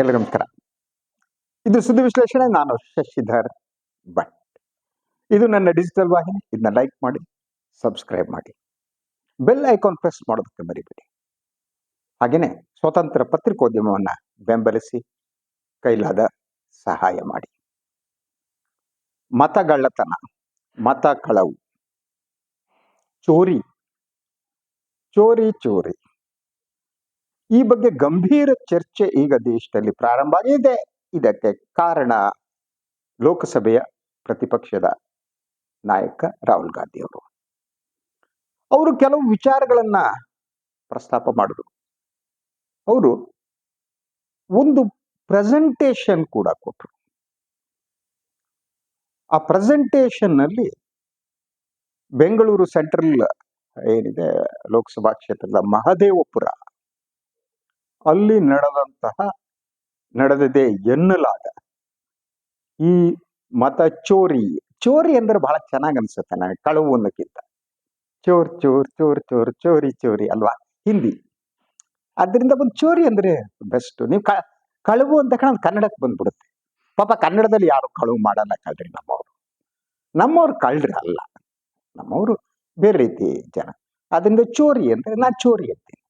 ಎಲ್ಲರಿಗೂ ನಮಸ್ಕಾರ. ಇದು ಸುದ್ದಿ ವಿಶ್ಲೇಷಣೆ, ನಾನು ಶಶಿಧರ್ ಭಟ್. ಇದು ನನ್ನ ಡಿಜಿಟಲ್ ವಾಹಿನಿ, ಇದನ್ನ ಲೈಕ್ ಮಾಡಿ ಸಬ್ಸ್ಕ್ರೈಬ್ ಮಾಡಿ. ಬೆಲ್ ಐಕಾನ್ ಪ್ರೆಸ್ ಮಾಡೋದಕ್ಕೆ ಮರಿಬೇಡಿ. ಹಾಗೆಯೇ ಸ್ವತಂತ್ರ ಪತ್ರಿಕೋದ್ಯಮವನ್ನು ಬೆಂಬಲಿಸಿ, ಕೈಲಾದ ಸಹಾಯ ಮಾಡಿ. ಮತಗಳ್ಳತನ ಮತ ಕಳವು. ಚೋರಿ ಚೋರಿ ಚೋರಿ. ಈ ಬಗ್ಗೆ ಗಂಭೀರ ಚರ್ಚೆ ಈಗ ದೇಶದಲ್ಲಿ ಪ್ರಾರಂಭ ಆಗಿದೆ. ಇದಕ್ಕೆ ಕಾರಣ ಲೋಕಸಭೆಯ ಪ್ರತಿಪಕ್ಷದ ನಾಯಕ ರಾಹುಲ್ ಗಾಂಧಿ ಅವರು. ಅವರು ಕೆಲವು ವಿಚಾರಗಳನ್ನ ಪ್ರಸ್ತಾಪ ಮಾಡಿದ್ರು ಅವರು ಒಂದು ಪ್ರೆಸೆಂಟೇಶನ್ ಕೂಡ ಕೊಟ್ಟರು ಆ ಪ್ರೆಸೆಂಟೇಶನ್ನಲ್ಲಿ ಬೆಂಗಳೂರು ಸೆಂಟ್ರಲ್ ಏನಿದೆ, ಲೋಕಸಭಾ ಕ್ಷೇತ್ರದ ಮಹದೇವಪುರ ಅಲ್ಲಿ ನಡೆದಂತಹ ನಡೆದಿದೆ ಎನ್ನಲಾದ ಈ ಮತ ಚೋರಿ. ಚೋರಿ ಅಂದ್ರೆ ಬಹಳ ಚೆನ್ನಾಗಿ ಅನ್ಸುತ್ತೆ ನನಗೆ, ಕಳವು ಒಂದಕ್ಕಿಂತ ಚೋರ್ ಚೋರ್ ಚೋರ್ ಚೋರ್, ಚೋರಿ ಚೋರಿ ಅಲ್ವಾ? ಹಿಂದಿ. ಅದರಿಂದ ಒಂದು ಚೋರಿ ಅಂದ್ರೆ ಬೆಸ್ಟ್ ನೀವು ಕಳವು ಅಂತ ಕಣ ಕನ್ನಡಕ್ಕೆ ಬಂದ್ಬಿಡುತ್ತೆ. ಪಾಪ ಕನ್ನಡದಲ್ಲಿ ಯಾರು ಕಳವು ಮಾಡಲ್ಲ ಕಳ್ರಿ ನಮ್ಮವರು. ನಮ್ಮವ್ರು ಕಳ್ರಿ ಅಲ್ಲ. ನಮ್ಮವರು ಬೇರೆ ರೀತಿ ಜನ. ಅದರಿಂದ ಚೋರಿ ಅಂದ್ರೆ ನಾ ಚೋರಿ ಅಂತೀನಿ.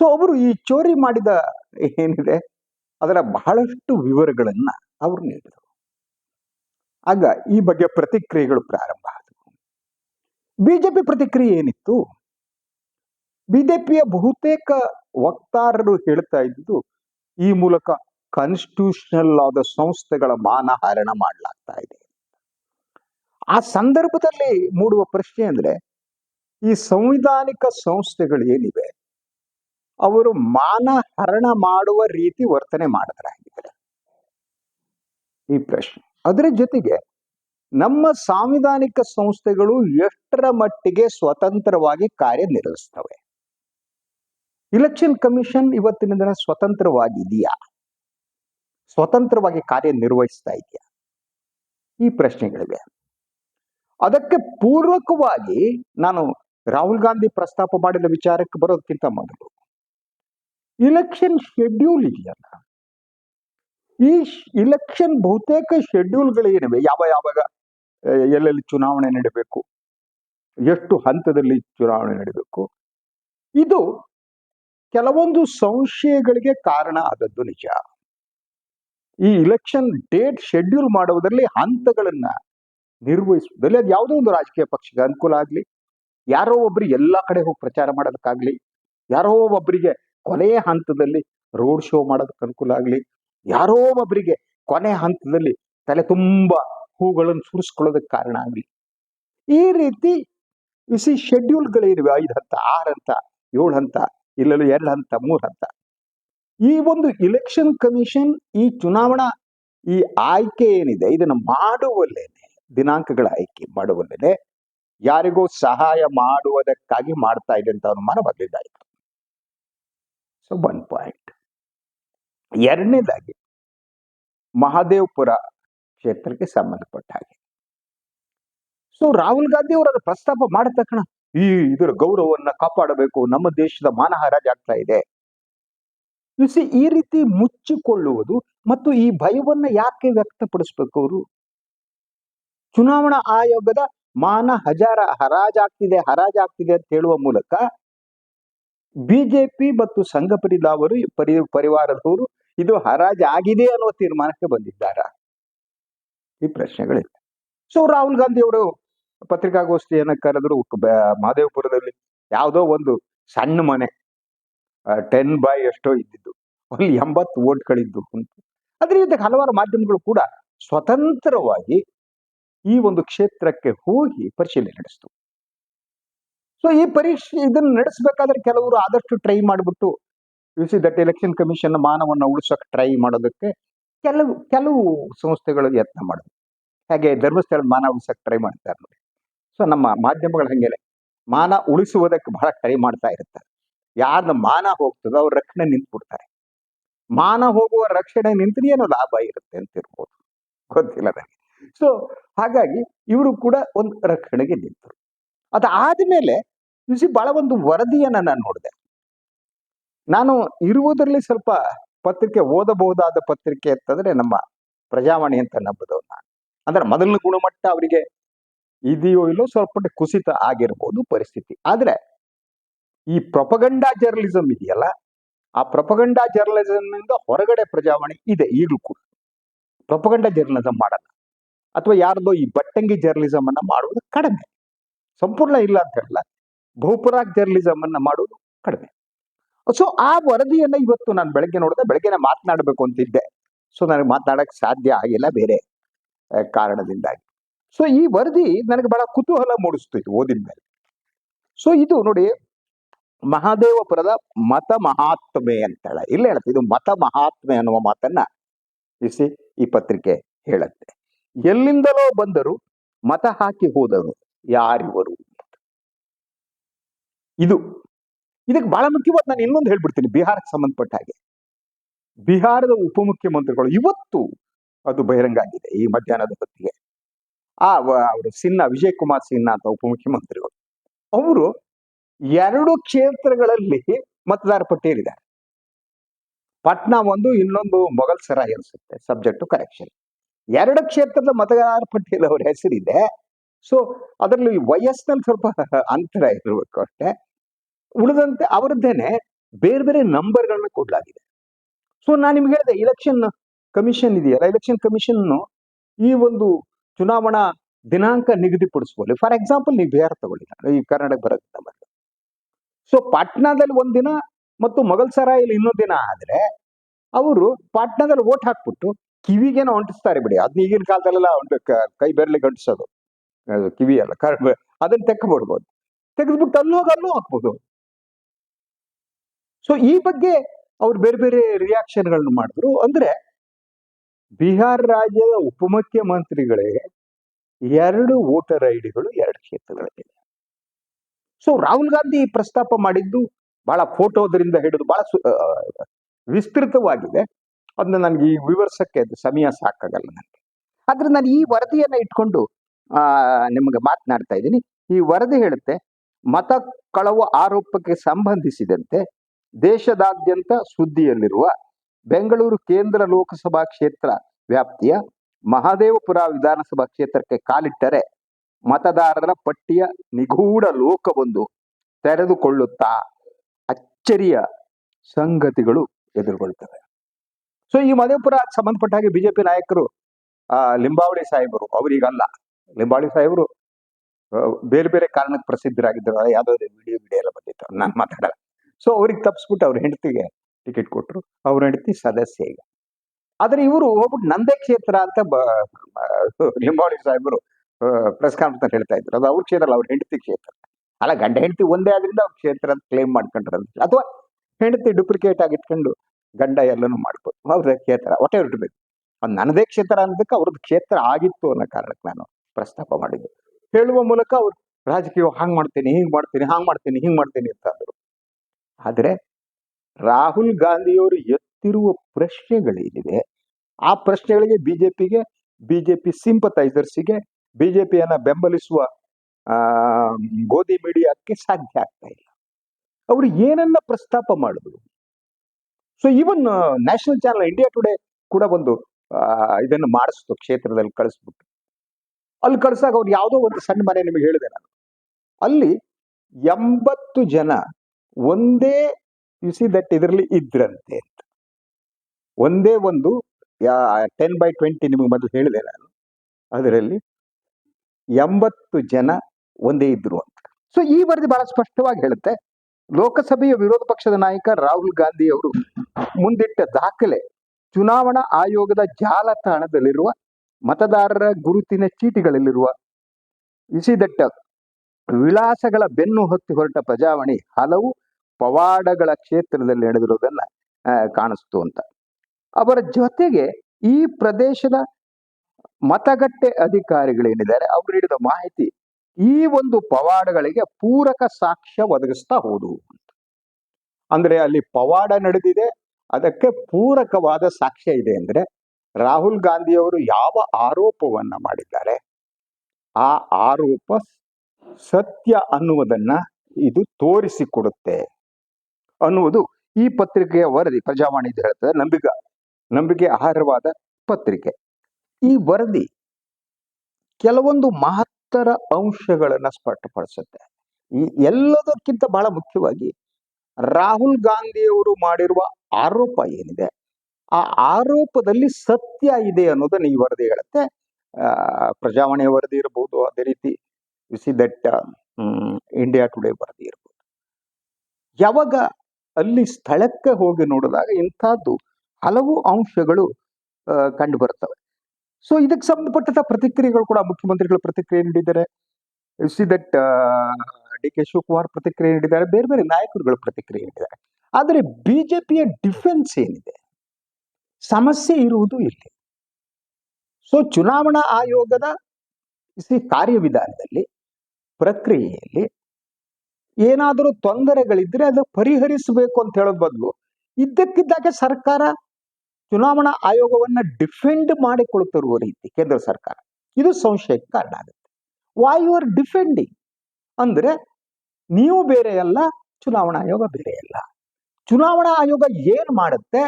ಸೊ ಅವರು ಈ ಚೋರಿ ಮಾಡಿದ ಏನಿದೆ? ಅದರ ಬಹಳಷ್ಟು ವಿವರಗಳನ್ನ ಅವರು ನೀಡಿದರು. ಆಗ ಈ ಬಗ್ಗೆ ಪ್ರತಿಕ್ರಿಯೆಗಳು ಪ್ರಾರಂಭ ಆದವು. ಬಿಜೆಪಿ ಪ್ರತಿಕ್ರಿಯೆ ಏನಿತ್ತು? ಬಿಜೆಪಿಯ ಬಹುತೇಕ ವಕ್ತಾರರು ಹೇಳ್ತಾ ಇದ್ದು ಈ ಮೂಲಕ ಕಾನ್ಸ್ಟಿಟ್ಯೂಷನಲ್ ಆದ ಸಂಸ್ಥೆಗಳ ಮಾನಹರಣ ಮಾಡಲಾಗ್ತಾ ಇದೆ ಆ ಸಂದರ್ಭದಲ್ಲಿ ಮೂಡುವ ಪ್ರಶ್ನೆ ಅಂದ್ರೆ, ಈ ಸಂವಿಧಾನಿಕ ಸಂಸ್ಥೆಗಳು ಏನಿವೆ? ಅವರು ಮಾನಹರಣ ಮಾಡುವ ರೀತಿ ವರ್ತನೆ ಮಾಡಿದ್ರಾಗಿದ್ದಾರೆ ಈ ಪ್ರಶ್ನೆ. ಅದರ ಜೊತೆಗೆ ನಮ್ಮ ಸಾಂವಿಧಾನಿಕ ಸಂಸ್ಥೆಗಳು ಎಷ್ಟರ ಮಟ್ಟಿಗೆ ಸ್ವತಂತ್ರವಾಗಿ ಕಾರ್ಯನಿರ್ವಹಿಸ್ತವೆ? ಇಲೆಕ್ಷನ್ ಕಮಿಷನ್ ಇವತ್ತಿನ ದಿನ ಸ್ವತಂತ್ರವಾಗಿದೆಯಾ? ಸ್ವತಂತ್ರವಾಗಿ ಕಾರ್ಯನಿರ್ವಹಿಸ್ತಾ ಇದೆಯಾ? ಈ ಪ್ರಶ್ನೆಗಳಿವೆ. ಅದಕ್ಕೆ ಪೂರ್ವಕವಾಗಿ ನಾನು ರಾಹುಲ್ ಗಾಂಧಿ ಪ್ರಸ್ತಾಪ ಮಾಡಿದ ವಿಚಾರಕ್ಕೆ ಬರೋದಕ್ಕಿಂತ ಮೊದಲು ಇಲೆಕ್ಷನ್ ಶೆಡ್ಯೂಲ್ ಇದೆಯಲ್ಲ? ಈ ಇಲೆಕ್ಷನ್ ಬಹುತೇಕ ಶೆಡ್ಯೂಲ್ಗಳು ಏನಿವೆ? ಯಾವ, ಯಾವಾಗ ಎಲ್ಲೆಲ್ಲಿ ಚುನಾವಣೆ ನಡೀಬೇಕು? ಎಷ್ಟು ಹಂತದಲ್ಲಿ ಚುನಾವಣೆ ನಡೀಬೇಕು? ಇದು ಕೆಲವೊಂದು ಸಂಶಯಗಳಿಗೆ ಕಾರಣ ಆದದ್ದು ನಿಜ. ಈ ಇಲೆಕ್ಷನ್ ಡೇಟ್ ಶೆಡ್ಯೂಲ್ ಮಾಡುವುದರಲ್ಲಿ ಹಂತಗಳನ್ನ ನಿರ್ವಹಿಸುವುದರಲ್ಲಿ ಅದು ಯಾವುದೋ ಒಂದು ರಾಜಕೀಯ ಪಕ್ಷಕ್ಕೆ ಅನುಕೂಲ ಆಗಲಿ, ಯಾರೋ ಒಬ್ಬರು ಎಲ್ಲ ಕಡೆ ಹೋಗಿ ಪ್ರಚಾರ ಮಾಡೋದಕ್ಕಾಗ್ಲಿ, ಯಾರೋ ಒಬ್ಬರಿಗೆ ಕೊನೆಯ ಹಂತದಲ್ಲಿ ರೋಡ್ ಶೋ ಮಾಡೋದಕ್ಕೆ ಅನುಕೂಲ ಆಗಲಿ, ಯಾರೋ ಒಬ್ಬರಿಗೆ ಕೊನೆ ಹಂತದಲ್ಲಿ ತಲೆ ತುಂಬಾ ಹೂಗಳನ್ನು ಸುರಿಸ್ಕೊಳ್ಳೋದಕ್ಕೆ ಕಾರಣ ಆಗಲಿ. ಈ ರೀತಿ ಇಸಿ ಶೆಡ್ಯೂಲ್ಗಳೇನಿವೆ ಐದು ಹಂತ, ಆರು ಹಂತ, ಏಳು ಹಂತ, ಇಲ್ಲಲು ಎರಡು ಹಂತ, ಮೂರು ಹಂತ. ಈ ಒಂದು ಇಲೆಕ್ಷನ್ ಕಮಿಷನ್ ಈ ಚುನಾವಣಾ ಈ ಆಯ್ಕೆ ಏನಿದೆ, ಇದನ್ನು ಮಾಡುವಲ್ಲೇನೆ, ದಿನಾಂಕಗಳ ಆಯ್ಕೆ ಮಾಡುವಲ್ಲೇನೆ, ಯಾರಿಗೂ ಸಹಾಯ ಮಾಡುವುದಕ್ಕಾಗಿ ಮಾಡ್ತಾ ಇದೆ ಅಂತ ಅನುಮಾನ ಬದಲಿದ್ದಾಯಿತು ಸೊ ಒನ್ ಪಾಯಿಂಟ್ ಎರಡನೇದಾಗಿ, ಮಹಾದೇವ್ಪುರ ಕ್ಷೇತ್ರಕ್ಕೆ ಸಂಬಂಧಪಟ್ಟ ಹಾಗೆ. ಸೊ ರಾಹುಲ್ ಗಾಂಧಿ ಅವರು ಅದು ಪ್ರಸ್ತಾಪ ತಕ್ಷಣ, ಈ ಇದರ ಗೌರವವನ್ನ ಕಾಪಾಡಬೇಕು, ನಮ್ಮ ದೇಶದ ಮಾನಹಾರಾಜ್ ಆಗ್ತಾ ಇದೆ. ಈ ರೀತಿ ಮುಚ್ಚಿಕೊಳ್ಳುವುದು ಮತ್ತು ಈ ಭಯವನ್ನ ಯಾಕೆ ವ್ಯಕ್ತಪಡಿಸ್ಬೇಕು ಅವರು? ಚುನಾವಣಾ ಆಯೋಗದ ಮಾನ ಹಜಾರ ಹರಾಜಾಗ್ತಿದೆ ಹರಾಜಾಗ್ತಿದೆ ಅಂತ ಹೇಳುವ ಮೂಲಕ ಬಿಜೆಪಿ ಮತ್ತು ಸಂಘ ಪರಿದಾವರು ಪರಿ, ಪರಿವಾರದವರು ಇದು ಹರಾಜಾಗಿದೆ ಅನ್ನೋ ತೀರ್ಮಾನಕ್ಕೆ ಬಂದಿದ್ದಾರ? ಈ ಪ್ರಶ್ನೆಗಳಿವೆ ಸೊ ರಾಹುಲ್ ಗಾಂಧಿ ಅವರು ಪತ್ರಿಕಾಗೋಷ್ಠಿಯನ್ನು ಕರೆದ್ರು ಮಹದೇವಪುರದಲ್ಲಿ ಯಾವುದೋ ಒಂದು ಸಣ್ಣ ಮನೆ ಟೆನ್ ಬೈ ಎಷ್ಟೋ ಇದ್ದಿದ್ದು. ಅಲ್ಲಿ ಎಂಬತ್ತು ಓಟ್ಗಳಿದ್ದು ಅಂತ ಅದ್ರ ಜೊತೆಗೆ ಹಲವಾರು ಮಾಧ್ಯಮಗಳು ಕೂಡ ಸ್ವತಂತ್ರವಾಗಿ ಈ ಒಂದು ಕ್ಷೇತ್ರಕ್ಕೆ ಹೋಗಿ ಪರಿಶೀಲನೆ ನಡೆಸಿತು. ಸೊ ಈ ಪರೀಕ್ಷೆ ಇದನ್ನು ನಡೆಸಬೇಕಾದ್ರೆ ಕೆಲವರು ಆದಷ್ಟು ಟ್ರೈ ಮಾಡಿಬಿಟ್ಟು you see that election commission ಮಾನವನ್ನ ಉಳಿಸೋಕೆ ಟ್ರೈ ಮಾಡೋದಕ್ಕೆ ಕೆಲವು ಕೆಲವು ಸಂಸ್ಥೆಗಳು ಯತ್ನ ಮಾಡೋದು ಹಾಗೆ ಧರ್ಮಸ್ಥಳ ಮಾನ ಉಳಿಸೋಕೆ ಟ್ರೈ ಮಾಡ್ತಾರೆ ನೋಡಿ. ಸೊ ನಮ್ಮ ಮಾಧ್ಯಮಗಳು ಹಂಗೇನೆ. ಮಾನ ಉಳಿಸುವುದಕ್ಕೆ ಬಹಳ ಟ್ರೈ ಮಾಡ್ತಾ ಇರ್ತಾರೆ. ಯಾರ್ದು ಮಾನ ಹೋಗ್ತದೋ ಅವ್ರ ರಕ್ಷಣೆ ನಿಂತ್ಬಿಡ್ತಾರೆ. ಮಾನ ಹೋಗುವ ರಕ್ಷಣೆ ನಿಂತರೆ ಏನೋ ಲಾಭ ಇರುತ್ತೆ ಅಂತ ಇರ್ಬೋದು ಗೊತ್ತಿಲ್ಲ ನನಗೆ. ಸೊ ಹಾಗಾಗಿ ಇವರು ಕೂಡ ಒಂದು ರಕ್ಷಣೆಗೆ ನಿಂತರು. ಅದಾದ್ಮೇಲೆ ಸಿ ಬಹಳ ಒಂದು ವರದಿಯನ್ನ ನಾನು ನೋಡಿದೆ. ನಾನು ಇರುವುದರಲ್ಲಿ ಸ್ವಲ್ಪ ಪತ್ರಿಕೆ ಓದಬಹುದಾದ ಪತ್ರಿಕೆ ಅಂತಂದ್ರೆ ನಮ್ಮ ಪ್ರಜಾವಾಣಿ ಅಂತ ನಂಬುದವ್ ನಾನು. ಅಂದ್ರೆ ಮೊದಲನೇ ಗುಣಮಟ್ಟ ಅವರಿಗೆ ಇದೆಯೋ ಇಲ್ಲೋ ಸ್ವಲ್ಪ ಕುಸಿತ ಆಗಿರ್ಬೋದು ಪರಿಸ್ಥಿತಿ. ಆದ್ರೆ ಈ ಪ್ರೊಪಗಂಡಾ ಜರ್ನಲಿಸಂ ಇದೆಯಲ್ಲ, ಆ ಪ್ರೊಪಗಂಡಾ ಜರ್ನಲಿಸಂನಿಂದ ಹೊರಗಡೆ ಪ್ರಜಾವಾಣಿ ಇದೆ ಈಗಲೂ ಕೂಡ. ಪ್ರೊಪಗಂಡಾ ಜರ್ನಲಿಸಂ ಮಾಡಲ್ಲ. ಅಥವಾ ಯಾರ್ದೋ ಈ ಬಟ್ಟಂಗಿ ಜರ್ನಲಿಸಂ ಅನ್ನ ಮಾಡುವುದು ಕಡಿಮೆ. ಸಂಪೂರ್ಣ ಇಲ್ಲ ಅಂತ ಹೇಳಲ್ಲ. ಬಹುಪುರಾಕ್ ಜರ್ನಲಿಸಮ್ ಅನ್ನ ಮಾಡೋದು ಕಡಿಮೆ. ಸೊ ಆ ವರದಿಯನ್ನ ಇವತ್ತು ನಾನು ಬೆಳಗ್ಗೆ ನೋಡಿದೆ. ಬೆಳಗ್ಗೆನೆ ಮಾತನಾಡಬೇಕು ಅಂತಿದ್ದೆ. ಸೊ ನನಗೆ ಮಾತನಾಡಕ್ ಸಾಧ್ಯ ಆಗಿಲ್ಲ ಬೇರೆ ಕಾರಣದಿಂದಾಗಿ. ಸೊ ಈ ವರದಿ ನನಗೆ ಬಹಳ ಕುತೂಹಲ ಮೂಡಿಸ್ತು ಇದು ಓದಿದ ಮೇಲೆ. ಸೊ ಇದು ನೋಡಿ, ಮಹಾದೇವಪುರದ ಮತ ಮಹಾತ್ಮೆ ಅಂತೇಳ. ಇಲ್ಲ ಹೇಳುತ್ತೆ, ಇದು ಮತ ಮಹಾತ್ಮೆ ಅನ್ನುವ ಮಾತನ್ನ ಇಸಿ ಈ ಪತ್ರಿಕೆ ಹೇಳುತ್ತೆ. ಎಲ್ಲಿಂದಲೋ ಬಂದರು ಮತ ಹಾಕಿ ಹೋದರು ಯಾರಿವರು ಇದು, ಇದಕ್ಕೆ ಬಹಳ ಮುಖ್ಯವಾದ ನಾನು ಇನ್ನೊಂದು ಹೇಳ್ಬಿಡ್ತೀನಿ, ಬಿಹಾರಕ್ಕೆ ಸಂಬಂಧಪಟ್ಟ ಹಾಗೆ. ಬಿಹಾರದ ಉಪಮುಖ್ಯಮಂತ್ರಿಗಳು ಇವತ್ತು ಅದು ಬಹಿರಂಗ ಆಗಿದೆ, ಈ ಮಧ್ಯಾಹ್ನದ ಹೊತ್ತಿಗೆ. ಆ ಅವರು ಸಿನ್ಹಾ, ವಿಜಯ್ ಕುಮಾರ್ ಸಿನ್ಹಾ ಅಂತ ಉಪಮುಖ್ಯಮಂತ್ರಿಗಳು, ಅವರು ಎರಡು ಕ್ಷೇತ್ರಗಳಲ್ಲಿ ಮತದಾರ ಪಟ್ಟಿಯಲ್ಲಿದ್ದಾರೆ. ಪಟ್ನಾ ಒಂದು, ಇನ್ನೊಂದು ಮೊಘಲ್ ಸರಾಯಿ ಅನ್ಸುತ್ತೆ ಸಬ್ಜೆಕ್ಟ್ ಕರೆಕ್ಷನ್ ಎರಡು ಕ್ಷೇತ್ರದ ಮತದಾರ ಪಟ್ಟಿಯಲ್ಲಿ ಅವ್ರ ಹೆಸರಿದೆ ಸೊ ಅದರಲ್ಲಿ ವಯಸ್ಸಿನಲ್ಲಿ ಸ್ವಲ್ಪ ಅಂತರ ಇರಬೇಕು ಅಷ್ಟೇ. ಉಳಿದಂತೆ ಅವರದ್ದೇನೆ ಬೇರೆ ಬೇರೆ ನಂಬರ್ಗಳನ್ನ ಕೊಡಲಾಗಿದೆ. ಸೊ ನಾನು ನಿಮ್ಗೆ ಹೇಳಿದೆ ಇಲೆಕ್ಷನ್ ಕಮಿಷನ್ ಇದೆಯಲ್ಲ ಎಲೆಕ್ಷನ್ ಕಮಿಷನ್ ಈ ಒಂದು ಚುನಾವಣಾ ದಿನಾಂಕ ನಿಗದಿಪಡಿಸುವಲ್ಲಿ ಫಾರ್ ಎಕ್ಸಾಂಪಲ್ ನೀವು ಬಿಹಾರ ತಗೊಳ್ಳಿ ಈ ಕರ್ನಾಟಕ ಬರೋದ್ರಿಂದ ಮೊದಲು ಸೊ ಪಾಟ್ನಾದಲ್ಲಿ ಒಂದಿನ ಮತ್ತು ಮೊಘಲ್ ಸರಾಯಲ್ಲಿ ಇನ್ನೊಂದು ದಿನ ಆದ್ರೆ ಅವರು ಪಾಟ್ನಾದಲ್ಲಿ ಓಟ್ ಹಾಕ್ಬಿಟ್ಟು ಕಿವಿಗೇನೋ ಅಂಟಿಸ್ತಾರೆ ಬಿಡಿ. ಅದ್ನ ಈಗಿನ ಕಾಲದಲ್ಲೆಲ್ಲ ಕೈ ಬೆರಳಿಗೆ ಅಂಟಿಸೋದು. ಅದು ಕಿವಿ ಅಲ್ಲ ಕರ್ ಅದನ್ನ ತೆಕ್ಕಬಿಡ್ಬೋದು ತೆಗೆದ್ಬಿಟ್ಟು ಅಲ್ಲೂ ಹೋಗಿ ಅಲ್ಲೂ ಹಾಕ್ಬೋದು. ಸೊ ಈ ಬಗ್ಗೆ ಅವ್ರು ಬೇರೆ ಬೇರೆ ರಿಯಾಕ್ಷನ್ಗಳನ್ನು ಮಾಡಿದ್ರು. ಅಂದ್ರೆ ಬಿಹಾರ ರಾಜ್ಯದ ಉಪಮುಖ್ಯಮಂತ್ರಿಗಳಿಗೆ ಎರಡು ವೋಟರ್ ಐಡಿಗಳು ಎರಡು ಕ್ಷೇತ್ರಗಳಲ್ಲಿದೆ. ಸೊ ರಾಹುಲ್ ಗಾಂಧಿ ಪ್ರಸ್ತಾಪ ಮಾಡಿದ್ದು ಬಹಳ ಫೋಟೋದ್ರಿಂದ ಹಿಡಿದು ಬಹಳ ವಿಸ್ತೃತವಾಗಿದೆ. ಅದನ್ನ ನನಗೆ ಈ ವಿವರ್ಸಕ್ಕೆ ಸಮಯ ಸಾಕಾಗಲ್ಲ ನನಗೆ. ಆದ್ರೆ ನಾನು ಈ ವರದಿಯನ್ನ ಇಟ್ಕೊಂಡು ನಿಮಗೆ ಮಾತನಾಡ್ತಾ ಇದ್ದೀನಿ. ಈ ವರದಿ ಹೇಳುತ್ತೆ, ಮತ ಕಳವು ಆರೋಪಕ್ಕೆ ಸಂಬಂಧಿಸಿದಂತೆ ದೇಶದಾದ್ಯಂತ ಸುದ್ದಿಯಲ್ಲಿರುವ ಬೆಂಗಳೂರು ಕೇಂದ್ರ ಲೋಕಸಭಾ ಕ್ಷೇತ್ರ ವ್ಯಾಪ್ತಿಯ ಮಹಾದೇವಪುರ ವಿಧಾನಸಭಾ ಕ್ಷೇತ್ರಕ್ಕೆ ಕಾಲಿಟ್ಟರೆ ಮತದಾರರ ಪಟ್ಟಿಯ ನಿಗೂಢ ಲೋಕವೊಂದು ತೆರೆದುಕೊಳ್ಳುತ್ತಾ ಅಚ್ಚರಿಯ ಸಂಗತಿಗಳು ಎದುರುಗೊಳ್ತವೆ. ಸೊ ಈ ಮಧೇಪುರ ಸಂಬಂಧಪಟ್ಟ ಹಾಗೆ ಬಿಜೆಪಿ ನಾಯಕರು, ಆ, ಲಿಂಬಾವಳಿ ಸಾಹೇಬರು ಅವರಿಗಲ್ಲ ಲಿಂಬಾವಳಿ ಸಾಹೇಬರು ಬೇರೆ ಬೇರೆ ಕಾರಣಕ್ಕೆ ಪ್ರಸಿದ್ಧರಾಗಿದ್ದರು. ಯಾವುದೋ ವಿಡಿಯೋ ವಿಡಿಯೋ ಎಲ್ಲ ಬಂದಿತ್ತು. ನಾನು ಮಾತಾಡಲ್ಲ. ಸೊ ಅವ್ರಿಗೆ ತಪ್ಪಿಸ್ಬಿಟ್ಟು ಅವ್ರ ಹೆಂಡತಿಗೆ ಟಿಕೆಟ್ ಕೊಟ್ಟರು ಅವ್ರ ಹೆಂಡತಿ ಸದಸ್ಯ ಈಗ. ಆದರೆ ಇವರು ಹೋಗ್ಬಿಟ್ಟು ನಂದೇ ಕ್ಷೇತ್ರ ಅಂತ ಬ- ಲಿಂಬಾಳಿ ಲಿಂಬಾವಳಿ ಸಾಹೇಬರು ಪ್ರೆಸ್ ಕಾನ್ಫರೆನ್ಸ್ ಹೇಳ್ತಾ ಇದ್ರು. ಅದು ಅವ್ರ ಕ್ಷೇತ್ರ ಅಲ್ಲ ಅವ್ರ ಹೆಂಡತಿ ಕ್ಷೇತ್ರ. ಅಲ್ಲ ಗಂಡ ಹೆಂಡತಿ ಒಂದೇ ಆದ್ರಿಂದ ಅವ್ರ ಕ್ಷೇತ್ರ ಅಂತ ಕ್ಲೇಮ್ ಮಾಡ್ಕೊಂಡ್ರ ಅಥವಾ ಹೆಂಡತಿ ಡುಪ್ಲಿಕೇಟ್ ಆಗಿ ಇಟ್ಕೊಂಡು ಗಂಡ ಎಲ್ಲನೂ ಮಾಡ್ಬೋದು. ಅವ್ರ ಕ್ಷೇತ್ರ ಹೊಟ್ಟೆ ಹೊರಟಬೇಕು ಅದು ನನ್ನದೇ ಕ್ಷೇತ್ರ ಅನ್ನೋದಕ್ಕೆ ಅವ್ರದ್ದು ಕ್ಷೇತ್ರ ಆಗಿತ್ತು ಅನ್ನೋ ಕಾರಣಕ್ಕೆ ನಾನು ಪ್ರಸ್ತಾಪ ಮಾಡಿದ್ದು ಹೇಳುವ ಮೂಲಕ ಅವ್ರು ರಾಜಕೀಯ ಹಾಂಗ್ ಮಾಡ್ತೀನಿ, ಹಿಂಗ್ ಮಾಡ್ತೀನಿ, ಹಾಂಗ್ ಮಾಡ್ತೀನಿ, ಹಿಂಗ್ ಮಾಡ್ತೀನಿ ಅಂತ ಅಂದ್ರು. ಆದ್ರೆ ರಾಹುಲ್ ಗಾಂಧಿಯವರು ಎತ್ತಿರುವ ಪ್ರಶ್ನೆಗಳೇನಿದೆ ಆ ಪ್ರಶ್ನೆಗಳಿಗೆ ಬಿಜೆಪಿಗೆ, ಬಿಜೆಪಿ ಸಿಂಪತೈಸರ್ಸಿಗೆ ಬಿಜೆಪಿಯನ್ನ ಬೆಂಬಲಿಸುವ ಗೋಧಿ ಮೀಡಿಯಾಕ್ಕೆ ಸಾಧ್ಯ ಆಗ್ತಾ ಇಲ್ಲ. ಅವರು ಏನನ್ನ ಪ್ರಸ್ತಾಪ ಮಾಡಿದ್ರು? So even national channel India today ಕೂಡ ಒಂದು ಇದನ್ನು ಮಾಡಿಸ್ತು, ಕ್ಷೇತ್ರದಲ್ಲಿ ಕಳಿಸ್ಬಿಟ್ಟು. ಅಲ್ಲಿ ಕಳ್ಸಾಗ ಅವ್ರು ಯಾವುದೋ ಒಂದು ಸಣ್ಣ ಮನೆ ನಿಮಗೆ ಹೇಳಿದೆ ನಾನು. ಅಲ್ಲಿ ಎಂಬತ್ತು ಜನ ಒಂದೇ ಯು ಸಿ ದಟ್ ಇದರಲ್ಲಿ ಇದ್ರಂತೆ ಅಂತ. ಒಂದೇ ಒಂದು ಟೆನ್ ಬೈ ಟ್ವೆಂಟಿ ನಿಮಗೆ ಮೊದಲು ಹೇಳಿದೆ ನಾನು. ಅದರಲ್ಲಿ ಎಂಬತ್ತು ಜನ ಒಂದೇ ಇದ್ರು ಅಂತ. ಸೊ ಈ ವರದಿ ಬಹಳ ಸ್ಪಷ್ಟವಾಗಿ ಹೇಳುತ್ತೆ. ಲೋಕಸಭೆಯ ವಿರೋಧ ಪಕ್ಷದ ನಾಯಕ ರಾಹುಲ್ ಗಾಂಧಿ ಅವರು ಮುಂದಿಟ್ಟ ದಾಖಲೆ, ಚುನಾವಣಾ ಆಯೋಗದ ಜಾಲತಾಣದಲ್ಲಿರುವ ಮತದಾರರ ಗುರುತಿನ ಚೀಟಿಗಳಲ್ಲಿರುವ ಇಸಿದಟ್ಟ ವಿಳಾಸಗಳ ಬೆನ್ನು ಹೊತ್ತಿ ಹೊರಟ ಪ್ರಜಾವಣಿ ಹಲವು ಪವಾಡಗಳ ಕ್ಷೇತ್ರದಲ್ಲಿ ನಡೆದಿರುವುದನ್ನ ಕಾಣಿಸ್ತು ಅಂತ. ಅವರ ಜೊತೆಗೆ ಈ ಪ್ರದೇಶದ ಮತಗಟ್ಟೆ ಅಧಿಕಾರಿಗಳೇನಿದ್ದಾರೆ, ಅವರು ನೀಡಿದ ಮಾಹಿತಿ ಈ ಒಂದು ಪವಾಡಗಳಿಗೆ ಪೂರಕ ಸಾಕ್ಷ್ಯ ಒದಗಿಸ್ತಾ ಹೋದವು ಅಂದ್ರೆ ಅಲ್ಲಿ ಪವಾಡ ನಡೆದಿದೆ, ಅದಕ್ಕೆ ಪೂರಕವಾದ ಸಾಕ್ಷ್ಯ ಇದೆ ಅಂದ್ರೆ ರಾಹುಲ್ ಗಾಂಧಿಯವರು ಯಾವ ಆರೋಪವನ್ನ ಮಾಡಿದ್ದಾರೆ? ಆ ಆರೋಪ ಸತ್ಯ ಅನ್ನುವುದನ್ನ ಇದು ತೋರಿಸಿಕೊಡುತ್ತೆ ಅನ್ನುವುದು ಈ ಪತ್ರಿಕೆಯ ವರದಿ. ಪ್ರಜಾವಾಣಿ ಹೇಳ್ತದೆ ನಂಬಿಕೆ ನಂಬಿಕೆ ಆಹಾರವಾದ ಪತ್ರಿಕೆ. ಈ ವರದಿ ಕೆಲವೊಂದು ಮಹತ್ತರ ಅಂಶಗಳನ್ನ ಸ್ಪಷ್ಟಪಡಿಸುತ್ತೆ. ಈ ಎಲ್ಲದಕ್ಕಿಂತ ಬಹಳ ಮುಖ್ಯವಾಗಿ ರಾಹುಲ್ ಗಾಂಧಿಯವರು ಮಾಡಿರುವ ಆರೋಪ ಏನಿದೆ? ಆ ಆರೋಪದಲ್ಲಿ ಸತ್ಯ ಇದೆ ಅನ್ನೋದನ್ನ ಈ ವರದಿ ಹೇಳುತ್ತೆ. ಆ, ಪ್ರಜಾವಾಣಿಯ ವರದಿ ಇರಬಹುದು ಅದೇ ರೀತಿ ಸಿ ದಟ್ ಇಂಡಿಯಾ ಟುಡೇ ವರದಿ ಇರಬಹುದು ಯಾವಾಗ ಅಲ್ಲಿ ಸ್ಥಳಕ್ಕೆ ಹೋಗಿ ನೋಡಿದಾಗ ಇಂಥದ್ದು ಹಲವು ಅಂಶಗಳು ಕಂಡು ಬರ್ತವೆ ಸೊ ಇದಕ್ಕೆ ಸಂಬಂಧಪಟ್ಟಂತ ಪ್ರತಿಕ್ರಿಯೆಗಳು ಕೂಡ ಮುಖ್ಯಮಂತ್ರಿಗಳು ಪ್ರತಿಕ್ರಿಯೆ ನೀಡಿದ್ದಾರೆ. See that D K Shivakumar ಪ್ರತಿಕ್ರಿಯೆ ನೀಡಿದ್ದಾರೆ. ಬೇರೆ ಬೇರೆ ನಾಯಕರುಗಳು ಪ್ರತಿಕ್ರಿಯೆ ನೀಡಿದ್ದಾರೆ. ಆದರೆ ಬಿಜೆಪಿಯ ಡಿಫೆನ್ಸ್ ಏನಿದೆ? ಸಮಸ್ಯೆ ಇರುವುದು ಇಲ್ಲಿ. ಸೊ ಚುನಾವಣಾ ಆಯೋಗದ ಕಾರ್ಯವಿಧಾನದಲ್ಲಿ, ಪ್ರಕ್ರಿಯೆಯಲ್ಲಿ ಏನಾದರೂ ತೊಂದರೆಗಳಿದ್ರೆ ಅದು ಪರಿಹರಿಸಬೇಕು ಅಂತ ಹೇಳೋದ್ ಬದಲು ಇದ್ದಕ್ಕಿದ್ದಾಗ ಸರ್ಕಾರ ಚುನಾವಣಾ ಆಯೋಗವನ್ನ ಡಿಫೆಂಡ್ ಮಾಡಿಕೊಳ್ತಿರುವ ರೀತಿ ಕೇಂದ್ರ ಸರ್ಕಾರ. ಇದು ಸಂಶಯಕ್ಕೆ ಕಾರಣ ಆಗುತ್ತೆ. ವೈ ಯು ಆರ್ ಡಿಫೆಂಡಿಂಗ್ ಅಂದ್ರೆ ನೀವು ಬೇರೆ ಅಲ್ಲ ಚುನಾವಣಾ ಆಯೋಗ ಬೇರೆಯಲ್ಲ. ಚುನಾವಣಾ ಆಯೋಗ ಏನ್ ಮಾಡುತ್ತೆ?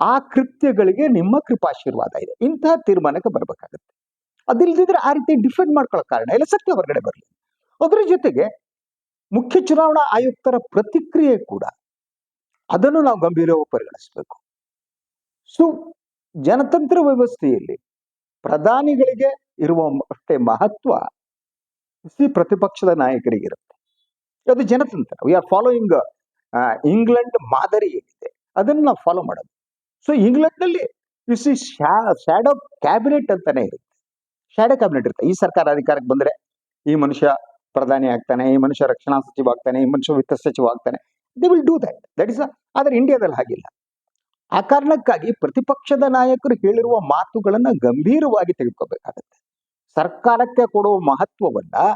ಆ ಕೃತ್ಯಗಳಿಗೆ ನಿಮ್ಮ ಕೃಪಾಶೀರ್ವಾದ ಇದೆ. ಇಂತಹ ತೀರ್ಮಾನಕ್ಕೆ ಬರಬೇಕಾಗುತ್ತೆ. ಅದಿಲ್ಲದಿದ್ರೆ ಆ ರೀತಿ ಡಿಫೆಂಡ್ ಮಾಡ್ಕೊಳ್ಳೋ ಕಾರಣ ಇಲ್ಲ. ಸತ್ಯ ಹೊರಗಡೆ ಬರಲಿ. ಅದರ ಜೊತೆಗೆ ಮುಖ್ಯ ಚುನಾವಣಾ ಆಯುಕ್ತರ ಪ್ರತಿಕ್ರಿಯೆ ಕೂಡ ಅದನ್ನು ನಾವು ಗಂಭೀರವಾಗಿ ಪರಿಗಣಿಸಬೇಕು. ಸೊ, ಜನತಂತ್ರ ವ್ಯವಸ್ಥೆಯಲ್ಲಿ ಪ್ರಧಾನಿಗಳಿಗೆ ಇರುವ ಅಷ್ಟೇ ಮಹತ್ವ ಸಿ ಪ್ರತಿಪಕ್ಷದ ನಾಯಕರಿಗೆ ಇರುತ್ತೆ ಅದು ಜನತಂತ್ರ. ವಿ ಆರ್ ಫಾಲೋಯಿಂಗ್ ಇಂಗ್ಲೆಂಡ್ ಮಾದರಿ ಏನಿದೆ. ಅದನ್ನು ನಾವು ಫಾಲೋ ಮಾಡೋದು ಸೊ ಇಂಗ್ಲೆಂಡ್ನಲ್ಲಿ ಯು ಸಿ ಶ್ಯಾಡೋ ಕ್ಯಾಬಿನೆಟ್ ಅಂತಾನೆ ಇರುತ್ತೆ. ಶ್ಯಾಡೋ ಕ್ಯಾಬಿನೆಟ್ ಇರುತ್ತೆ. ಈ ಸರ್ಕಾರ ಅಧಿಕಾರಕ್ಕೆ ಬಂದ್ರೆ, ಈ ಮನುಷ್ಯ ಪ್ರಧಾನಿ ಆಗ್ತಾನೆ, ಈ ಮನುಷ್ಯ ರಕ್ಷಣಾ ಸಚಿವ ಆಗ್ತಾನೆ, ಈ ಮನುಷ್ಯ ವಿತ್ತ ಸಚಿವ ಆಗ್ತಾನೆ they will do that that is ಆದರೆ ಇಂಡಿಯಾದಲ್ಲಿ ಹಾಗಿಲ್ಲ. ಆ ಕಾರಣಕ್ಕಾಗಿ ಪ್ರತಿಪಕ್ಷದ ನಾಯಕರು ಹೇಳಿರುವ ಮಾತುಗಳನ್ನ ಗಂಭೀರವಾಗಿ ತೆಗೆದುಕೋಬೇಕಾಗತ್ತೆ. ಸರ್ಕಾರಕ್ಕೆ ಕೊಡುವ ಮಹತ್ವವನ್ನ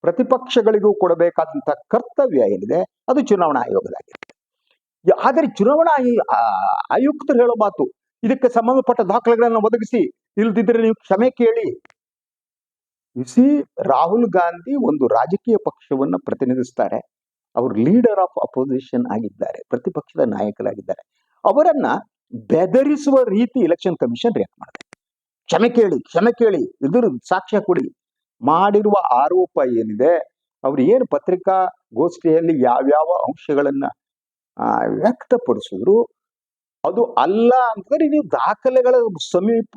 ಪ್ರತಿಪಕ್ಷಗಳಿಗೂ ಕೊಡಬೇಕಾದಂತ ಕರ್ತವ್ಯ ಏನಿದೆ, ಅದು ಚುನಾವಣಾ ಆಯೋಗದಾಗಿರುತ್ತೆ ಯ- ಆದರೆ ಚುನಾವಣಾ ಆಯುಕ್ತರು ಹೇಳೋ ಮಾತು, ಇದಕ್ಕೆ ಸಂಬಂಧಪಟ್ಟ ದಾಖಲೆಗಳನ್ನು ಒದಗಿಸಿ, ಇಲ್ದಿದ್ರೆ ನೀವು ಕ್ಷಮೆ ಕೇಳಿ. ಸಿ ರಾಹುಲ್ ಗಾಂಧಿ ಒಂದು ರಾಜಕೀಯ ಪಕ್ಷವನ್ನ ಪ್ರತಿನಿಧಿಸ್ತಾರೆ. ಅವರು ಲೀಡರ್ ಆಫ್ ಅಪೋಸಿಷನ್ ಆಗಿದ್ದಾರೆ, ಪ್ರತಿಪಕ್ಷದ ನಾಯಕರಾಗಿದ್ದಾರೆ. ಅವರನ್ನ ಬೆದರಿಸುವ ರೀತಿ ಎಲೆಕ್ಷನ್ ಕಮಿಷನ್ ರಿಯಾಕ್ಟ್ ಮಾಡಿದೆ. ಕ್ಷಮೆ ಕೇಳಿ ಕ್ಷಮೆ ಕೇಳಿ ಇದ್ರ ಸಾಕ್ಷ್ಯ ಕೊಡಿ. ಮಾಡಿರುವ ಆರೋಪ ಏನಿದೆ, ಅವ್ರು ಏನು ಪತ್ರಿಕಾ ಗೋಷ್ಠಿಯಲ್ಲಿ ಯಾವ್ಯಾವ ಅಂಶಗಳನ್ನ ವ್ಯಕ್ತಪಡಿಸಿದ್ರು. ಅದು ಅಲ್ಲ ಅಂತಂದ್ರೆ ನೀವು ದಾಖಲೆಗಳ ಸಮೀಪ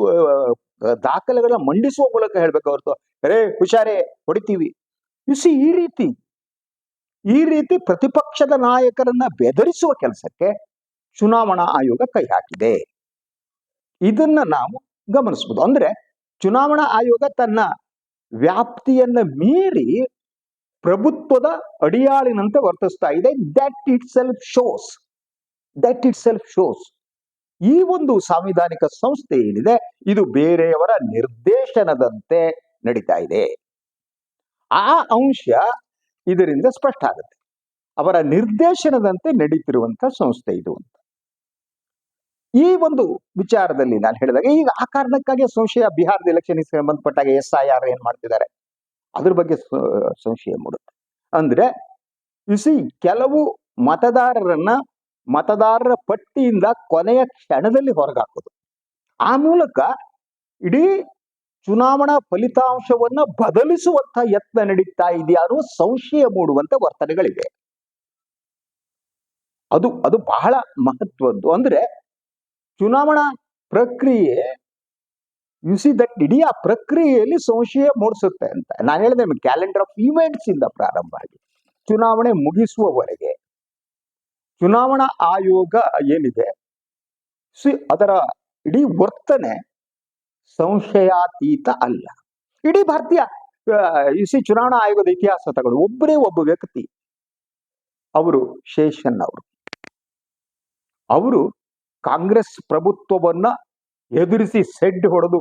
ದಾಖಲೆಗಳ ದಾಖಲೆಗಳನ್ನ ಮಂಡಿಸುವ ಮೂಲಕ ಹೇಳ್ಬೇಕು ಹೊರತು. ರೇ ಹುಷಾರೇ, ಹೊಡಿತೀವಿ. ಸಿ ಈ ರೀತಿ ಈ ರೀತಿ ಪ್ರತಿಪಕ್ಷದ ನಾಯಕರನ್ನ ಬೆದರಿಸುವ ಕೆಲಸಕ್ಕೆ ಚುನಾವಣಾ ಆಯೋಗ ಕೈ ಹಾಕಿದೆ. ಇದನ್ನ ನಾವು ಗಮನಿಸಬಹುದು ಅಂದ್ರೆ ಚುನಾವಣಾ ಆಯೋಗ ತನ್ನ ವ್ಯಾಪ್ತಿಯನ್ನ ಮೀರಿ ಪ್ರಭುತ್ವದ ಅಡಿಯಾಳಿನಂತೆ ವರ್ತಿಸ್ತಾ ಇದೆ. That itself shows that itself shows ಈ ಒಂದು ಸಾಂವಿಧಾನಿಕ ಸಂಸ್ಥೆ ಏನಿದೆ, ಇದು ಬೇರೆಯವರ ನಿರ್ದೇಶನದಂತೆ ನಡೀತಾ ಇದೆ. ಆ ಅಂಶ ಇದರಿಂದ ಸ್ಪಷ್ಟ ಆಗುತ್ತೆ. ಅವರ ನಿರ್ದೇಶನದಂತೆ ನಡೀತಿರುವಂತಹ ಸಂಸ್ಥೆ ಇದು ಅಂತ. ಈ ಒಂದು ವಿಚಾರದಲ್ಲಿ ನಾನು ಹೇಳಿದಾಗ, ಈಗ ಆ ಕಾರಣಕ್ಕಾಗಿ ಸಂಶಯ ಬಿಹಾರದ ಎಲೆಕ್ಷನ್ ಸಂಬಂಧಪಟ್ಟಾಗ ಎಸ್ ಐ ಆರ್ ಏನ್ ಮಾಡ್ತಿದ್ದಾರೆ? ಅದ್ರ ಬಗ್ಗೆ ಸಂಶಯ ಮೂಡುತ್ತೆ. ಅಂದ್ರೆ ಇಸಿ ಕೆಲವು ಮತದಾರರನ್ನ, ಮತದಾರರ ಪಟ್ಟಿಯಿಂದ ಕೊನೆಯ ಕ್ಷಣದಲ್ಲಿ ಹೊರಗಾಕೋದು. ಆ ಮೂಲಕ ಇಡೀ ಚುನಾವಣಾ ಫಲಿತಾಂಶವನ್ನ ಬದಲಿಸುವಂತ ಯತ್ನ ನಡೀತಾ ಇದೆಯಾ ಸಂಶಯ ಮೂಡುವಂತ ವರ್ತನೆಗಳಿವೆ. ಅದು ಅದು ಬಹಳ ಮಹತ್ವದ್ದು. ಅಂದ್ರೆ, ಚುನಾವಣಾ ಪ್ರಕ್ರಿಯೆ ಯು ಸಿ ದಟ್ ಇಡೀ ಆ ಪ್ರಕ್ರಿಯೆಯಲ್ಲಿ ಸಂಶಯ ಮೂಡಿಸುತ್ತೆ ಅಂತ. ನಾನು ಹೇಳಿದೆ ಕ್ಯಾಲೆಂಡರ್ ಆಫ್ ಇವೆಂಟ್ಸ್ ಇಂದ ಪ್ರಾರಂಭ ಆಗಿ ಚುನಾವಣೆ ಮುಗಿಸುವವರೆಗೆ. ಚುನಾವಣಾ ಆಯೋಗ ಏನಿದೆ? ಸಿ, ಅದರ ಇಡೀ ವರ್ತನೆ ಸಂಶಯಾತೀತ ಅಲ್ಲ. ಇಡೀ ಭಾರತೀಯ ಯು ಸಿ ಚುನಾವಣಾ ಆಯೋಗದ ಇತಿಹಾಸ ತಗೊಳ್ಳಿ. ಒಬ್ಬರೇ ಒಬ್ಬ ವ್ಯಕ್ತಿ, ಅವರು ಶೇಷನ್ ಅವರು. ಅವರು ಕಾಂಗ್ರೆಸ್ ಪ್ರಭುತ್ವವನ್ನ ಎದುರಿಸಿ ಸೆಡ್ ಹೊಡೆದು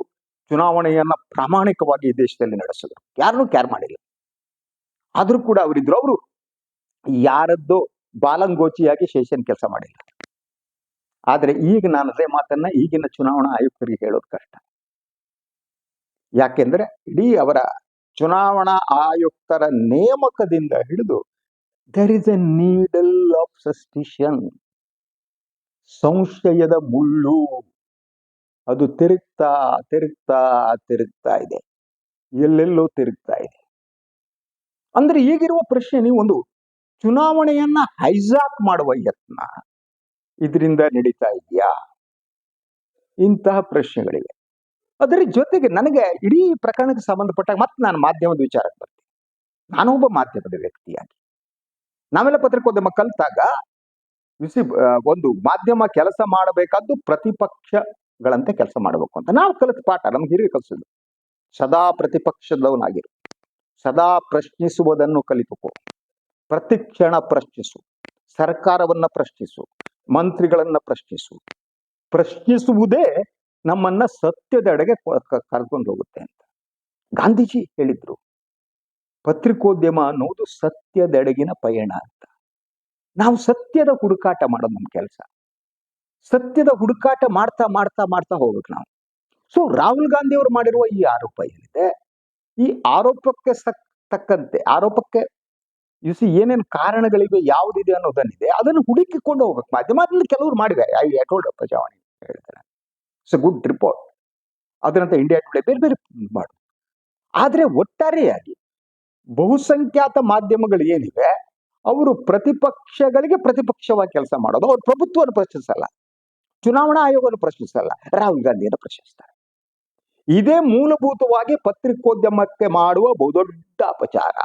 ಚುನಾವಣೆಯನ್ನ ಪ್ರಾಮಾಣಿಕವಾಗಿ ಈ ದೇಶದಲ್ಲಿ ನಡೆಸಿದ್ರು. ಯಾರನ್ನೂ ಕ್ಯಾರ್ ಮಾಡಿಲ್ಲ. ಆದ್ರೂ ಕೂಡ ಅವರಿದ್ರು, ಅವರು ಯಾರದ್ದೋ ಬಾಲಂಗೋಚಿಯಾಗಿ ಶೇಷನ್ ಕೆಲಸ ಮಾಡಿಲ್ಲ ಆದ್ರೆ ಈಗ ನಾನು ಅದೇ ಮಾತನ್ನ ಈಗಿನ ಚುನಾವಣಾ ಆಯುಕ್ತರಿಗೆ ಹೇಳೋದು ಕಷ್ಟ. ಯಾಕೆಂದ್ರೆ ಇಡೀ ಅವರ ಚುನಾವಣಾ ಆಯುಕ್ತರ ನೇಮಕದಿಂದ ಹಿಡಿದು there is a needle of suspicion ಸಂಶಯದ ಮುಳ್ಳು. ಅದು ತಿರುಗ್ತಾ ತಿರುಗ್ತಾ ತಿರುಗ್ತಾ ಇದೆ. ಎಲ್ಲೆಲ್ಲೋ ತಿರುಗ್ತಾ ಇದೆ. ಅಂದ್ರೆ ಈಗಿರುವ ಪ್ರಶ್ನೆ ಒಂದು ಚುನಾವಣೆಯನ್ನ ಹೈಜಾಕ್ ಮಾಡುವ ಯತ್ನ ಇದರಿಂದ ನಡೀತಾ ಇದೆಯಾ? ಇಂತಹ ಪ್ರಶ್ನೆಗಳಿವೆ. ಅದರ ಜೊತೆಗೆ ನನಗೆ ಇಡೀ ಪ್ರಕರಣಕ್ಕೆ ಸಂಬಂಧಪಟ್ಟಾಗ ಮತ್ತೆ ನಾನು ಮಾಧ್ಯಮದ ವಿಚಾರಕ್ಕೆ ಬರ್ತೀನಿ. ನಾನೊಬ್ಬ ಮಾಧ್ಯಮದ ವ್ಯಕ್ತಿಯಾಗಿ. ನಾವೆಲ್ಲ ಪತ್ರಿಕೋದ್ಯಮ ಕಲಿತಾಗ ಒಂದು ಮಾಧ್ಯಮ ಕೆಲಸ ಮಾಡಬೇಕಾದ್ದು ಪ್ರತಿಪಕ್ಷಗಳಂತೆ ಕೆಲಸ ಮಾಡಬೇಕು ಅಂತ. ನಾವು ಕಲಿತ ಪಾಠ ನಮ್ಗೆ ಹಿರಿಯ ಕಲಿಸಿದ್ರು ಸದಾ ಪ್ರತಿಪಕ್ಷದವನಾಗಿರು ಸದಾ ಪ್ರಶ್ನಿಸುವುದನ್ನು ಕಲಿತುಕೋ. ಪ್ರತಿಕ್ಷಣ ಪ್ರಶ್ನಿಸು. ಸರ್ಕಾರವನ್ನ ಪ್ರಶ್ನಿಸು. ಮಂತ್ರಿಗಳನ್ನ ಪ್ರಶ್ನಿಸು. ಪ್ರಶ್ನಿಸುವುದೇ ನಮ್ಮನ್ನ ಸತ್ಯದೆಡೆಗೆ ಕರ್ಕೊಂಡು ಹೋಗುತ್ತೆ ಅಂತ. ಗಾಂಧೀಜಿ ಹೇಳಿದ್ರು. ಪತ್ರಿಕೋದ್ಯಮ ಅನ್ನೋದು ಸತ್ಯದೆಡೆಗಿನ ಪಯಣ ಅಂತ. ನಾವು ಸತ್ಯದ ಹುಡುಕಾಟ ಮಾಡೋದು ನಮ್ಮ ಕೆಲಸ. ಸತ್ಯದ ಹುಡುಕಾಟ ಮಾಡ್ತಾ ಮಾಡ್ತಾ ಮಾಡ್ತಾ ಹೋಗ್ಬೇಕು ನಾವು. ಸೊ ರಾಹುಲ್ ಗಾಂಧಿ ಅವರು ಮಾಡಿರುವ ಈ ಆರೋಪ ಏನಿದೆ? ಈ ಆರೋಪಕ್ಕೆ ತಕ್ಕಂತೆ, ಆರೋಪಕ್ಕೆ ಸಿ ಏನೇನು ಕಾರಣಗಳಿವೆ, ಯಾವುದಿದೆ ಅನ್ನೋದನ್ನಿದೆ, ಅದನ್ನು ಹುಡುಕಿಕೊಂಡು ಹೋಗ್ಬೇಕು. ಮಾಧ್ಯಮ, ಅದನ್ನ ಕೆಲವರು ಮಾಡಿವೆ ಐ ಟೋಲ್ಡ್ ಪ್ರಜಾವಾಣಿ ಹೇಳ್ತಾರೆ ಇಟ್ಸ್ ಗುಡ್ ರಿಪೋರ್ಟ್ ಅದರಂತ ಇಂಡಿಯಾ ಟುಡೇ ಬೇರೆ ಬೇರೆ ಮಾಡು. ಆದರೆ ಒಟ್ಟಾರೆಯಾಗಿ ಬಹುಸಂಖ್ಯಾತ ಮಾಧ್ಯಮಗಳು ಏನಿವೆ? ಅವರು ಪ್ರತಿಪಕ್ಷಗಳಿಗೆ ಪ್ರತಿಪಕ್ಷವಾಗಿ ಕೆಲಸ ಮಾಡೋದು. ಅವ್ರ ಪ್ರಭುತ್ವವನ್ನು ಪ್ರಶ್ನಿಸಲ್ಲ. ಚುನಾವಣಾ ಆಯೋಗವನ್ನು ಪ್ರಶ್ನಿಸಲ್ಲ, ರಾಹುಲ್ ಗಾಂಧಿಯನ್ನು ಪ್ರಶ್ನಿಸ್ತಾರೆ. ಇದೇ ಮೂಲಭೂತವಾಗಿ ಪತ್ರಿಕೋದ್ಯಮಕ್ಕೆ ಮಾಡುವ ಬಹುದೊಡ್ಡ ಅಪಚಾರ.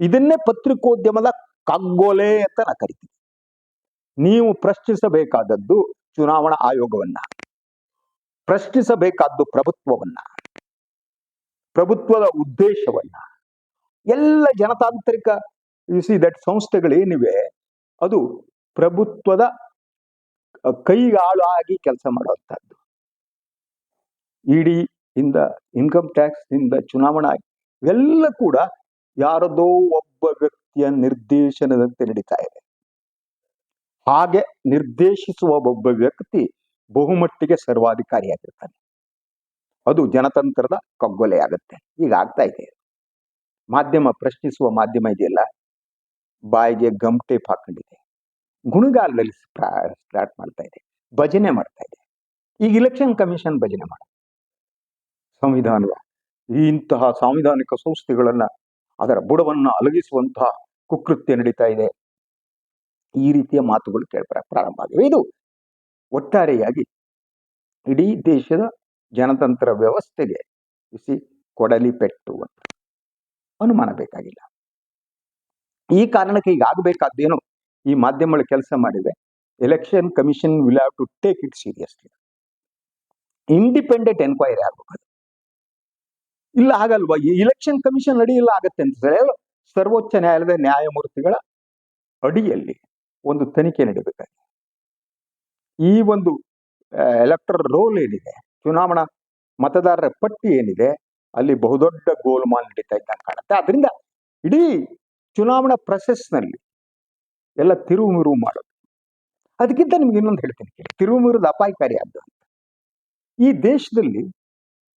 ಇದನ್ನೇ ಪತ್ರಿಕೋದ್ಯಮದ ಕಗ್ಗೊಲೆ ಅಂತ ನಾ ಕರಿತೀನಿ ನೀವು ಪ್ರಶ್ನಿಸಬೇಕಾದದ್ದು ಚುನಾವಣಾ ಆಯೋಗವನ್ನ, ಪ್ರಶ್ನಿಸಬೇಕಾದ್ದು ಪ್ರಭುತ್ವವನ್ನ, ಪ್ರಭುತ್ವದ ಉದ್ದೇಶವನ್ನ. ಎಲ್ಲ ಜನತಾಂತ್ರಿಕ ಸಿ ದಟ್ ಸಂಸ್ಥೆಗಳೇನಿವೆ, ಅದು ಪ್ರಭುತ್ವದ ಕೈಗಾಳು ಆಗಿ ಕೆಲಸ ಮಾಡುವಂಥದ್ದು ಇಡಿ ಇಂದ ಇನ್ಕಮ್ ಟ್ಯಾಕ್ಸ್ ಇಂದ ಚುನಾವಣಾ ಇವೆಲ್ಲ ಕೂಡ ಯಾರದೋ ಒಬ್ಬ ವ್ಯಕ್ತಿಯ ನಿರ್ದೇಶನದಂತೆ ನಡೀತಾ ಇದೆ. ಹಾಗೆ ನಿರ್ದೇಶಿಸುವ ಒಬ್ಬ ವ್ಯಕ್ತಿ ಬಹುಮಟ್ಟಿಗೆ ಸರ್ವಾಧಿಕಾರಿಯಾಗಿರ್ತಾನೆ. ಅದು ಜನತಂತ್ರದ ಕಗ್ಗೊಲೆ ಆಗುತ್ತೆ. ಈಗ ಆಗ್ತಾ ಇದೆ. ಮಾಧ್ಯಮ ಪ್ರಶ್ನಿಸುವ ಮಾಧ್ಯಮ ಇದೆಯಲ್ಲ? ಬಾಯಿಗೆ ಗಮ್ ಟೇಪ್ ಹಾಕೊಂಡಿದೆ. ಗುಣಗಾಲದಲ್ಲಿ ಸ್ಟಾರ್ಟ್ ಮಾಡ್ತಾ ಇದೆ. ಭಜನೆ ಮಾಡ್ತಾ ಇದೆ. ಈಗ ಇಲೆಕ್ಷನ್ ಕಮಿಷನ್ ಭಜನೆ ಮಾಡ. ಸಂವಿಧಾನದ ಇಂತಹ ಸಾಂವಿಧಾನಿಕ ಸಂಸ್ಥೆಗಳನ್ನ ಅದರ ಬುಡವನ್ನ ಅಲಗಿಸುವಂತಹ ಕುಕೃತ್ಯ ನಡೀತಾ ಇದೆ. ಈ ರೀತಿಯ ಮಾತುಗಳು ಕೇಳ ಪ್ರಾರಂಭ ಆಗಿವೆ. ಇದು ಒಟ್ಟಾರೆಯಾಗಿ ಇಡೀ ದೇಶದ ಜನತಂತ್ರ ವ್ಯವಸ್ಥೆಗೆ ಬಿಸಿ ಕೊಡಲಿ ಪೆಟ್ಟು ಅಂತ ಅನುಮಾನ ಬೇಕಾಗಿಲ್ಲ. ಈ ಕಾರಣಕ್ಕೆ ಈಗ ಆಗಬೇಕಾದ್ದೇನು ಈ ಮಾಧ್ಯಮಗಳು ಕೆಲಸ ಮಾಡಿವೆ election commission will have to take it seriously independent enquiry ಆಗಬೇಕು ಇಲ್ಲ ಆಗಲ್ವಾ? ಈ ಇಲೆಕ್ಷನ್ ಕಮಿಷನ್ ಅಡಿಯಲ್ಲ ಆಗತ್ತೆ ಅಂತ ಸರ್ವೋಚ್ಚ ನ್ಯಾಯಾಲಯದ ನ್ಯಾಯಮೂರ್ತಿಗಳ ಅಡಿಯಲ್ಲಿ ಒಂದು ತನಿಖೆ ನಡೀಬೇಕಾಗಿದೆ. ಈ ಒಂದು ಎಲೆಕ್ಟ್ರಲ್ ರೋಲ್ ಏನಿದೆ? ಚುನಾವಣಾ ಮತದಾರರ ಪಟ್ಟಿ ಏನಿದೆ? ಅಲ್ಲಿ ಬಹುದೊಡ್ಡ ಗೋಲ್ಮಾಲ್ ನಡೀತಾ ಇದ್ದಂಗೆ ಕಾಣುತ್ತೆ. ಅದರಿಂದ ಇಡೀ ಚುನಾವಣಾ ಪ್ರೊಸೆಸ್ನಲ್ಲಿ ಎಲ್ಲ ತಿರುವು ಮಿರುವು ಮಾಡೋದು. ಅದಕ್ಕಿಂತ ನಿಮ್ಗೆ ಇನ್ನೊಂದು ಹೇಳ್ತೀನಿ ಕೇಳಿ. ತಿರುವು ಮಿರುದು ಈ ದೇಶದಲ್ಲಿ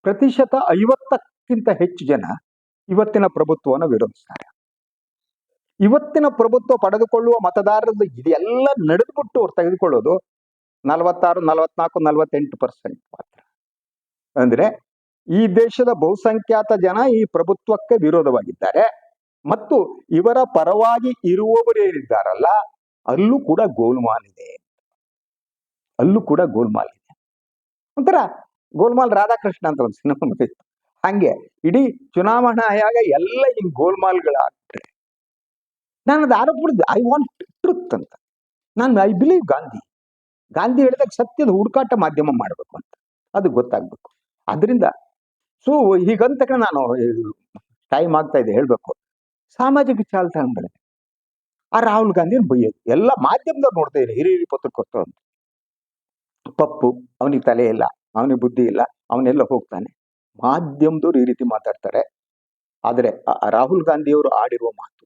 ಪ್ರತಿಶತ ಐವತ್ತಕ್ಕಿಂತ ಹೆಚ್ಚು ಜನ ಇವತ್ತಿನ ಪ್ರಭುತ್ವವನ್ನು ವಿರೋಧಿಸ್ತಾರೆ. ಇವತ್ತಿನ ಪ್ರಭುತ್ವ ಪಡೆದುಕೊಳ್ಳುವ ಮತದಾರರದ್ದು ಇದೆಲ್ಲ ನಡೆದುಬಿಟ್ಟು ಅವ್ರು ತೆಗೆದುಕೊಳ್ಳೋದು ನಲವತ್ತಾರು, ನಲವತ್ನಾಲ್ಕು, ನಲವತ್ತೆಂಟು ಪರ್ಸೆಂಟ್ ಮಾತ್ರ. ಅಂದ್ರೆ ಈ ದೇಶದ ಬಹುಸಂಖ್ಯಾತ ಜನ ಈ ಪ್ರಭುತ್ವಕ್ಕೆ ವಿರೋಧವಾಗಿದ್ದಾರೆ. ಮತ್ತು ಇವರ ಪರವಾಗಿ ಇರುವವರೇನಿದ್ದಾರಲ್ಲ ಅಲ್ಲೂ ಕೂಡ ಗೋಲ್ಮಾಲ್ ಇದೆ. ಅಲ್ಲೂ ಕೂಡ ಗೋಲ್ಮಾಲ್ ಇದೆ. ಒಂಥರ ಗೋಲ್ಮಾಲ್ ರಾಧಾಕೃಷ್ಣ ಅಂತ ಒಂದು ಸಿನಿಮಾ ಬಂದಿತ್ತು. ಹಂಗೆ ಇಡೀ ಚುನಾವಣಾ ಆಯಾಗ ಎಲ್ಲ ಹಿಂಗ್ ಗೋಲ್ಮಾಲ್ಗಳಾಗ್ತದೆ ನಾನು ಅದು ಆರೋಪ ಐ ವಾಂಟ್ ಟ್ರುತ್ ಅಂತ. ನಾನು ಐ ಬಿಲೀವ್ ಗಾಂಧಿ ಗಾಂಧಿ ಹೇಳಿದಾಗ ಸತ್ಯದ ಹುಡುಕಾಟ ಮಾಧ್ಯಮ ಮಾಡಬೇಕು ಅಂತ. ಅದು ಗೊತ್ತಾಗ್ಬೇಕು. ಅದರಿಂದ ಸೊ ಹೀಗಂತಕ ನಾನು ಟೈಮ್ ಆಗ್ತಾ ಇದೆ ಹೇಳ್ಬೇಕು. ಸಾಮಾಜಿಕ ಜಾಲತಾಣಗಳು ಆ ರಾಹುಲ್ ಗಾಂಧಿ ಬೈಯೋದು. ಎಲ್ಲ ಮಾಧ್ಯಮದವ್ರು ನೋಡ್ತಾ ಇದ್ದಾರೆ. ಹಿರಿಯ ಪತ್ರಕರ್ತ ಅಂತ. ಪಪ್ಪು ಅವನಿಗೆ ತಲೆ ಇಲ್ಲ. ಅವನಿಗೆ ಬುದ್ಧಿ ಇಲ್ಲ. ಅವನೆಲ್ಲ ಹೋಗ್ತಾನೆ. ಮಾಧ್ಯಮದವ್ರು ಈ ರೀತಿ ಮಾತಾಡ್ತಾರೆ. ಆದರೆ ರಾಹುಲ್ ಗಾಂಧಿಯವರು ಆಡಿರುವ ಮಾತು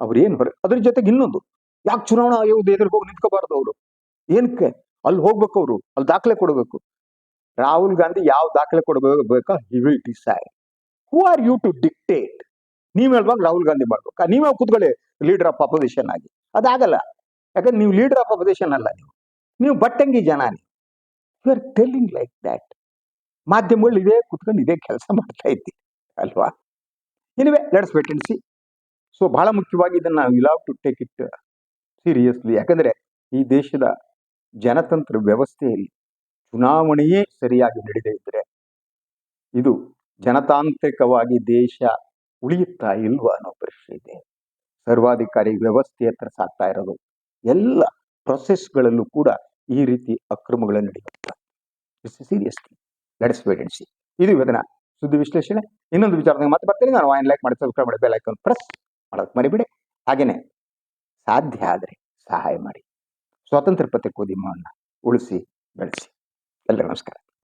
ಅವ್ರೇನು ಹೊರ, ಅದ್ರ ಜೊತೆಗೆ ಇನ್ನೊಂದು. ಯಾಕೆ ಚುನಾವಣಾ ಆಯೋಗದ ಎದುರು ಹೋಗಿ ನಿಂತ್ಕೋಬಾರ್ದು ಅವರು? ಏನಕ್ಕೆ ಅಲ್ಲಿ ಹೋಗ್ಬೇಕು ಅವರು. ಅಲ್ಲಿ ದಾಖಲೆ ಕೊಡಬೇಕು. ರಾಹುಲ್ ಗಾಂಧಿ ಯಾವ ದಾಖಲೆ ಕೊಡಬೇಕಾ? He will decide who are you to dictate? ನೀವ್ ಹೇಳ್ವಾಗ ರಾಹುಲ್ ಗಾಂಧಿ ಮಾಡ್ಬೇಕು. ನೀವೇ ಕೂತ್ಕೊಳ್ಳಿ ಲೀಡರ್ ಆಫ್ ಅಪೋಸಿಷನ್ ಆಗಿ. ಅದಾಗಲ್ಲ. ಯಾಕಂದ್ರೆ ನೀವು ಲೀಡರ್ ಆಫ್ ಅಪೋಸಿಷನ್ ಅಲ್ಲ ನೀವು. ನೀವು ಬಟ್ಟಂಗಿ ಜನ you are telling like that ಮಾಧ್ಯಮಗಳು ಇದೇ ಕುತ್ಕೊಂಡು ಇದೇ ಕೆಲಸ ಮಾಡ್ತಾ ಇದ್ದೀವಿ ಅಲ್ವಾ? Anyway let's wait and see so ಬಹಳ ಮುಖ್ಯವಾಗಿ ಇದನ್ನು ನಾವು have to take it seriously ಯಾಕಂದರೆ ಈ ದೇಶದ ಜನತಂತ್ರ ವ್ಯವಸ್ಥೆಯಲ್ಲಿ ಚುನಾವಣೆಯೇ ಸರಿಯಾಗಿ ನಡೆದೇ ಇದ್ದರೆ ಇದು ಜನತಾಂತ್ರಿಕವಾಗಿ ದೇಶ ಉಳಿಯುತ್ತಾ ಇಲ್ವಾ ಅನ್ನೋ ಪ್ರಶ್ನೆ ಇದೆ. ಸರ್ವಾಧಿಕಾರಿ ವ್ಯವಸ್ಥೆ ಹತ್ರ ಸಾಕ್ತಾ ಇರೋದು. ಎಲ್ಲ ಪ್ರೊಸೆಸ್ಗಳಲ್ಲೂ ಕೂಡ ಈ ರೀತಿ ಅಕ್ರಮಗಳು ನಡೆಯುತ್ತೆ. ಸೀರಿಯಸ್ಲಿ ಸಿ ಇದು ಇವತ್ತಿನ ಸುದ್ದಿ ವಿಶ್ಲೇಷಣೆ. ಇನ್ನೊಂದು ವಿಚಾರದಾಗ ಮತ್ತೆ ಬರ್ತೀನಿ. ನಾನು ವಾಯಿನ್ ಲೈಕ್ ಮಾಡಿ ಸಬ್ಸ್ಕ್ರೈಬ್ ಮಾಡಿ ಬೆಲ್ ಐಕನ್ ಪ್ರೆಸ್ ಮಾಡೋಕೆ ಮರಿಬಿಡಿ. ಹಾಗೇನೆ ಸಾಧ್ಯ ಆದರೆ ಸಹಾಯ ಮಾಡಿ. ಸ್ವಾತಂತ್ರ್ಯ ಪತ್ರಿಕೋದ್ಯಮವನ್ನು ಉಳಿಸಿ, ಬೆಳೆಸಿ. ಎಲ್ಲರಿಗೂ ನಮಸ್ಕಾರ.